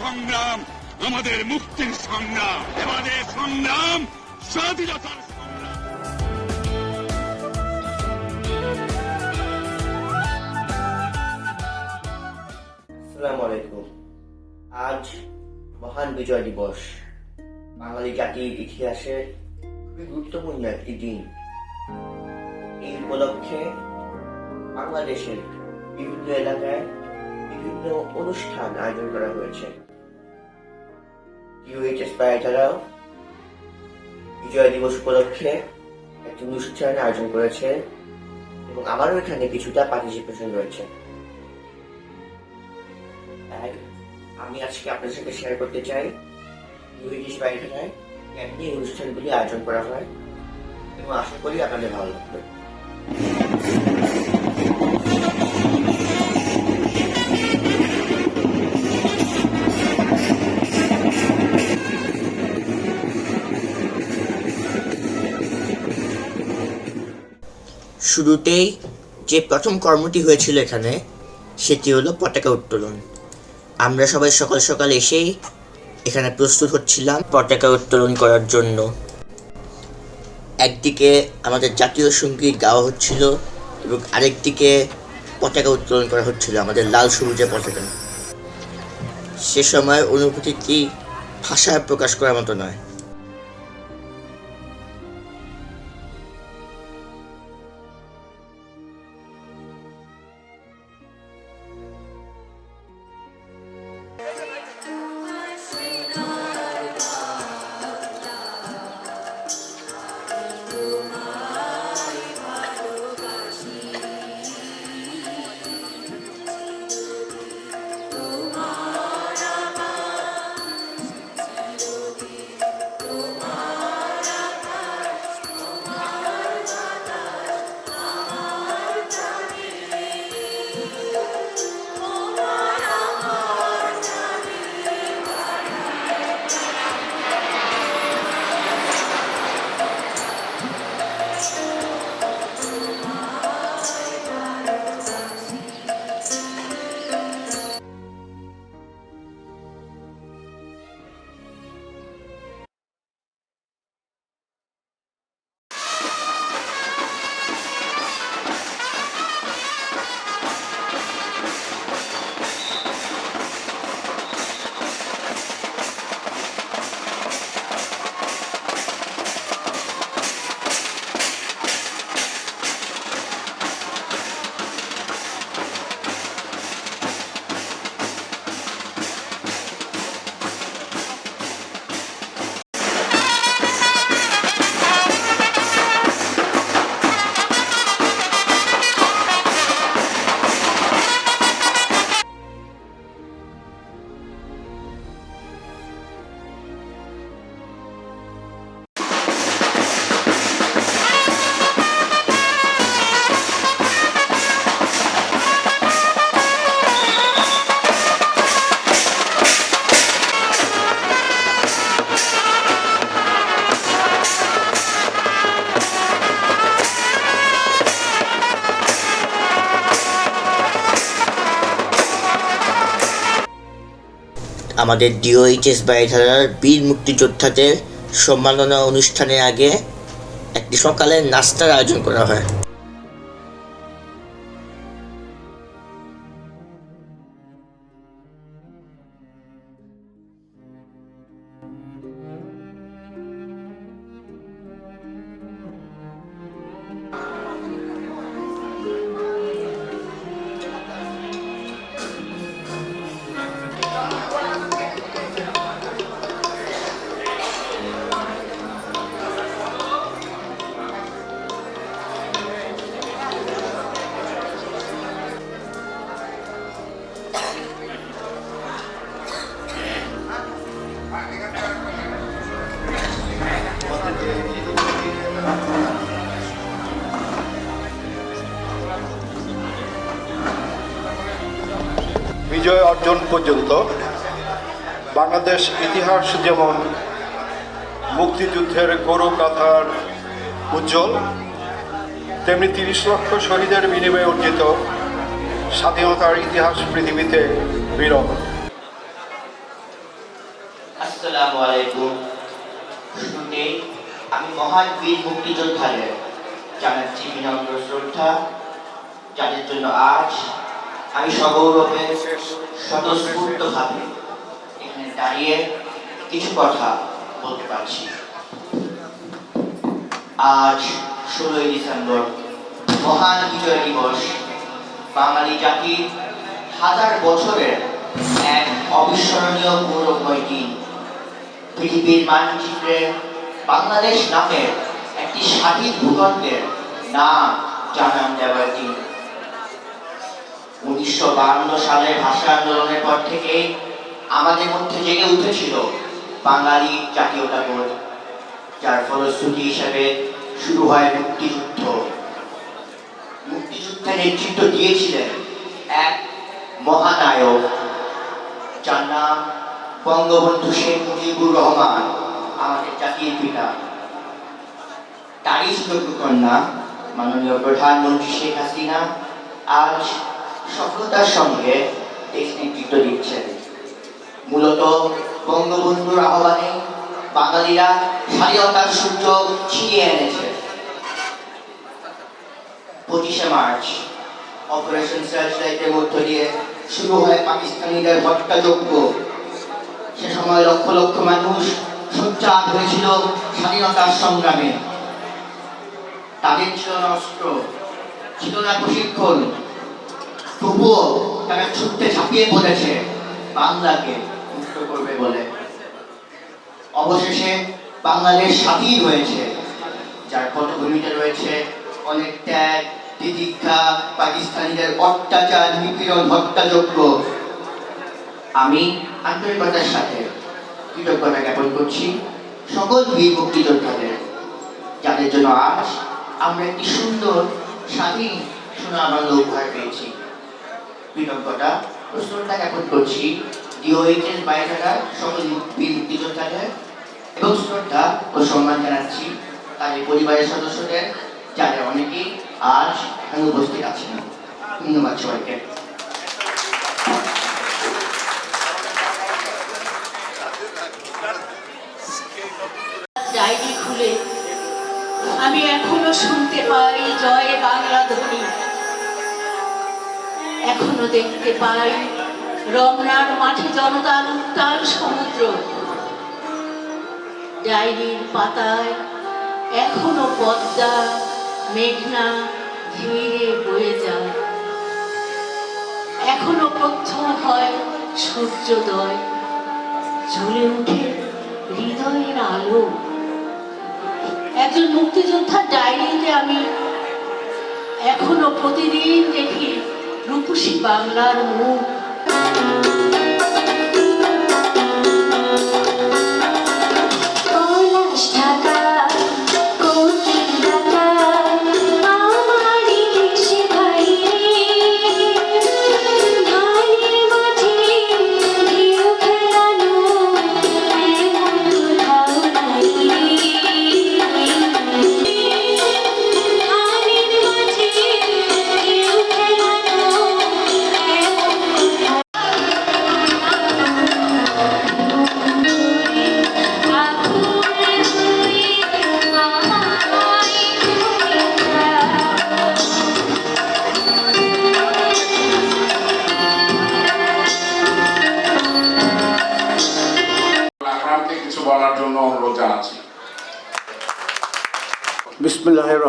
সংগ্রাম, আমাদের মুক্তির সংগ্রাম আমাদের সংগ্রাম, স্বাধীনতার আসসালামু আলাইকুম। আজ মহান বিজয় দিবস। বাঙালি জাতির ইতিহাসে খুবই গুরুত্বপূর্ণ একটি দিন। এই উপলক্ষে বাংলাদেশের বিভিন্ন এলাকায় বিভিন্ন অনুষ্ঠান আয়োজন করা হয়েছে। ইউএইচএস এছাড়াও বিজয় দিবস উপলক্ষে একটি অনুষ্ঠান আয়োজন করেছে এবং আমারও এখানে কিছুটা পার্টিসিপেশন রয়েছে। তাই আমি আজকে আপনাদের সাথে শেয়ার করতে চাই। ইউএইচএস বাড়িখানায় কেমনি অনুষ্ঠানগুলি আয়োজন করা হয় এবং আশা করি আপনাদের ভালো লাগবে। শুরুতেই যে প্রথম কর্মটি হয়েছিল এখানে, সেটি হলো পতাকা উত্তোলন। আমরা সবাই সকাল সকাল এসেই এখানে প্রস্তুত হচ্ছিলাম পতাকা উত্তোলন করার জন্য। একদিকে আমাদের জাতীয় সংগীত গাওয়া হচ্ছিল এবং আরেকদিকে পতাকা উত্তোলন করা হচ্ছিল আমাদের লাল সবুজের পতাকা। সে সময় অনুভূতিটি ভাষায় প্রকাশ করার মতো নয়। আমাদের ডিওএইচএস বাইধারার বীর মুক্তিযোদ্ধাদের সম্মাননা অনুষ্ঠানের আগে একটি সকালের নাস্তার আয়োজন করা হয়। বিজয় অর্জন পর্যন্ত বাংলাদেশ ইতিহাস যেমন মুক্তিযুদ্ধের গৌরব গাথার উজ্জ্বল, তেমনি তিরিশ লক্ষ শহীদের বিনিময়ে অর্জিত স্বাধীনতার ইতিহাস পৃথিবীতে বিরল। আমি মহান বীর মুক্তিযোদ্ধাদের জানাচ্ছি বিনম্র শ্রদ্ধা। যাদের জন্য আজ আমি সগৌরবে স্বতঃস্ফূর্তভাবে এখানে দাঁড়িয়ে কিছু কথা বলতে পারছি। আজ ষোলোই ডিসেম্বর, মহান বিজয় দিবস। বাঙালি জাতির হাজার বছরের এক অবিস্মরণীয় গৌরবময় দিন। পৃথিবীর মানচিত্রে বাংলাদেশ নামের একটি স্বাধীন ভূখণ্ডের নাম জানান দেওয়ার দিন উনিশশো সালের ভাষা আন্দোলনের পর থেকে আমাদের মধ্যে জেগে উঠেছিল বাঙালি জাতীয়তাবোধ যার ফলশ্রুতি হিসেবে শুরু হয় মুক্তিযুদ্ধ। মুক্তিযুদ্ধে নেতৃত্ব দিয়েছিলেন এক মহানায়ক, যার নাম বঙ্গবন্ধু শেখ মুজিবুর রহমান, আমাদের জাতির পিতা। তারই সুযোগ্য কন্যা, মাননীয় প্রধানমন্ত্রী শেখ হাসিনা, আজ সফলতার সঙ্গে দেশ নেতৃত্ব দিচ্ছেন মূলত বঙ্গবন্ধুর আহ্বানে বাঙালিরা স্বাধীনতার সূর্য ছিনিয়ে এনেছে। পঁচিশে মার্চ, অপারেশন সার্চলাইটের মধ্য দিয়ে শুরু হয় পাকিস্তানিদের হত্যাযজ্ঞ। সে সময় লক্ষ লক্ষ মানুষ সোচ্চার হয়েছিল স্বাধীনতার সংগ্রামে। তাদের ছিল না অস্ত্র, ছিল না প্রশিক্ষণ তবুও তারা ছুটতে ঝাঁপিয়ে পড়েছে। বাংলাকে মুক্ত করবে বলে। অবশেষে বাংলাদেশ স্বাধীন হয়েছে। যার পটভূমিতে রয়েছে অনেক ত্যাগ, তিতিক্ষা, পাকিস্তানিদের অত্যাচার, নিপীড়ন, হত্যাযজ্ঞ। আমি আন্তরিকতার সাথে কৃতজ্ঞতা জ্ঞাপন করছি সকল বীর মুক্তিযোদ্ধাদের, যাদের জন্য আজ আমরা একটি সুন্দর, স্বাধীন সুনামান্য উপহার পেয়েছি। কৃতজ্ঞতা শ্রদ্ধা জ্ঞাপন করছি। ডিওএইচএস বাইরেরা সকল বীর মুক্তিযোদ্ধাদের এবং শ্রদ্ধা ও সম্মান জানাচ্ছি তাদের পরিবারের সদস্যদের, যাদের অনেকেই আজ এখানে উপস্থিত আছেন। ধন্যবাদ সবাইকে। ডায়েরি খুলে আমি এখনও শুনতে পাই জয় বাংলা ধ্বনি। এখনও দেখতে পাই। রমনার মাঠে জনতার উত্তাল সমুদ্র। ডায়েরির পাতায় এখনও পদ্মা, মেঘনা ধীরে বয়ে যায়। এখনও প্রথম হয় সূর্যোদয়। ঝুলে উঠে হৃদয়ের আলো। একজন মুক্তিযোদ্ধার ডায়েরিতে আমি এখনও প্রতিদিন দেখি। রূপসী বাংলার মুখ।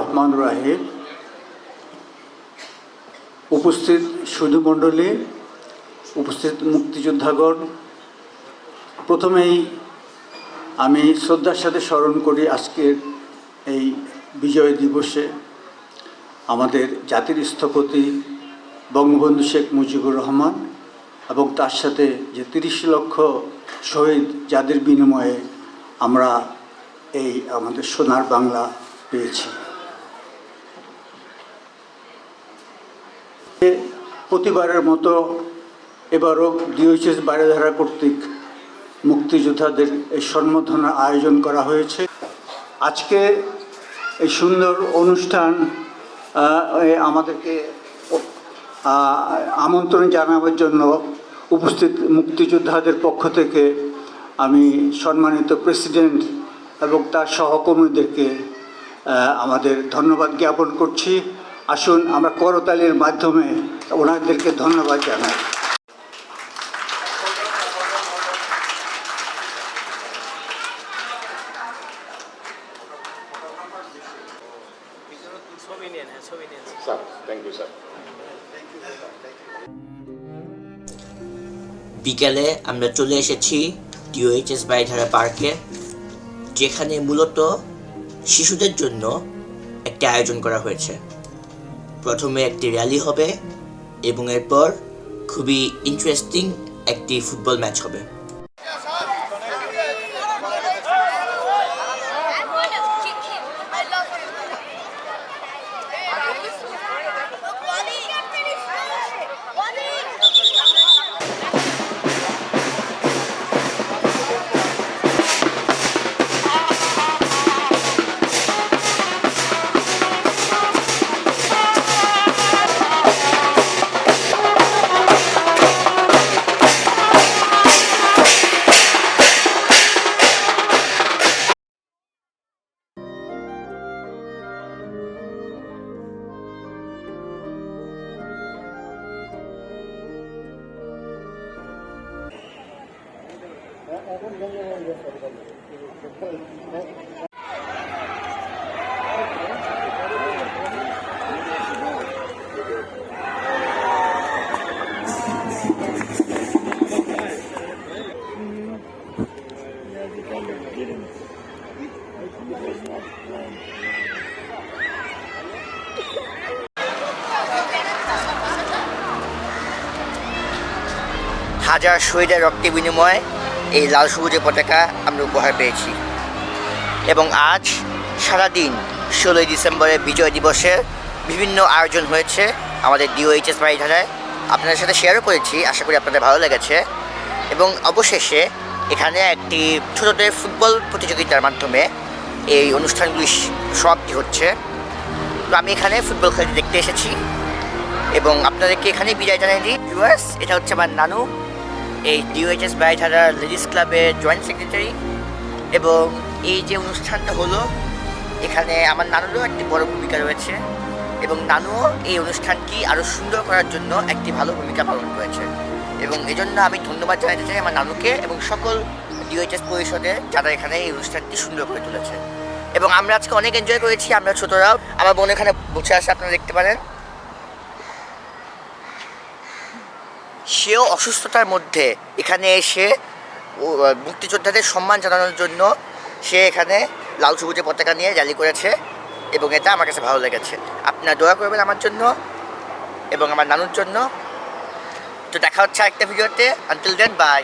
রহমান রাহিম। উপস্থিত সুধু মণ্ডলী, উপস্থিত মুক্তিযোদ্ধাগণ, প্রথমেই আমি শ্রদ্ধার সাথে স্মরণ করি আজকের এই বিজয় দিবসে আমাদের জাতির স্থপতি বঙ্গবন্ধু শেখ মুজিবুর রহমান এবং তার সাথে যে তিরিশ লক্ষ শহীদ যাদের বিনিময়ে আমরা এই আমাদের সোনার বাংলা পেয়েছি। প্রতিবারের মতো এবারও ডিওএইচএস বাইরেধারা কর্তৃক মুক্তিযোদ্ধাদের এই সম্বর্ধনা আয়োজন করা হয়েছে। আজকে এই সুন্দর অনুষ্ঠান আমাদেরকে আমন্ত্রণ জানাবার জন্য উপস্থিত মুক্তিযোদ্ধাদের পক্ষ থেকে আমি সম্মানিত প্রেসিডেন্ট এবং তার সহকর্মীদেরকে আমাদের ধন্যবাদ জ্ঞাপন করছি। আসুন আমরা করতালির মাধ্যমে ওনাদেরকে ধন্যবাদ জানাই। বিকালে আমরা চলে এসেছি ডিওএইচএস বাইধারা পার্কে যেখানে মূলত শিশুদের জন্য একটি আয়োজন করা হয়েছে। প্রথমে একটি র্যালি হবে এবং এরপর খুবই ইন্টারেস্টিং একটি ফুটবল ম্যাচ হবে। হাজার শহীদের রক্তের বিনিময়ে এই লাল সবুজের পতাকা আমরা উপহার পেয়েছি। এবং আজ সারাদিন ষোলোই ডিসেম্বরের বিজয় দিবসের বিভিন্ন আয়োজন হয়েছে আমাদের ডিওএইচএস বাড়িধারায় আপনাদের সাথে শেয়ারও করেছি, আশা করি আপনাদের ভালো লেগেছে। এবং অবশেষে এখানে একটি ছোটদের ফুটবল প্রতিযোগিতার মাধ্যমে এই অনুষ্ঠানগুলি সমাপ্তি হচ্ছে। তো আমি এখানে ফুটবল খেলতে দেখতে এসেছি। এবং আপনাদেরকে এখানে বিদায় জানাই দিই। এটা হচ্ছে আমার নানু। এই ডিওএইচএস বাইধারা লেডিস ক্লাবের জয়েন্ট সেক্রেটারি এবং এই যে অনুষ্ঠানটা হলো, এখানে আমার নানুরও একটি বড় ভূমিকা রয়েছে এবং নানুও এই অনুষ্ঠানটি আরও সুন্দর করার জন্য একটি ভালো ভূমিকা পালন করেছে। এবং এজন্য আমি ধন্যবাদ জানাতে চাই আমার নানুকে এবং সকল ডিওএইচএস পরিষদে যারা এখানে এই অনুষ্ঠানটি সুন্দর করে তুলেছে। এবং আমরা আজকে অনেক এনজয় করেছি, আমরা ছোটরাও, আমার বোন এখানে বসে আসে আপনারা দেখতে পারেন। সেও অসুস্থতার মধ্যে। এখানে এসে মুক্তিযোদ্ধাদের সম্মান জানানোর জন্য সে এখানে লাল সবুজের পতাকা নিয়ে র্যালি করেছে এবং এটা আমার কাছে ভালো লেগেছে। আপনারা দোয়া করবেন আমার জন্য এবং আমার নানুর জন্য। তো দেখা হচ্ছে আরেকটা ভিডিওতে। Until then by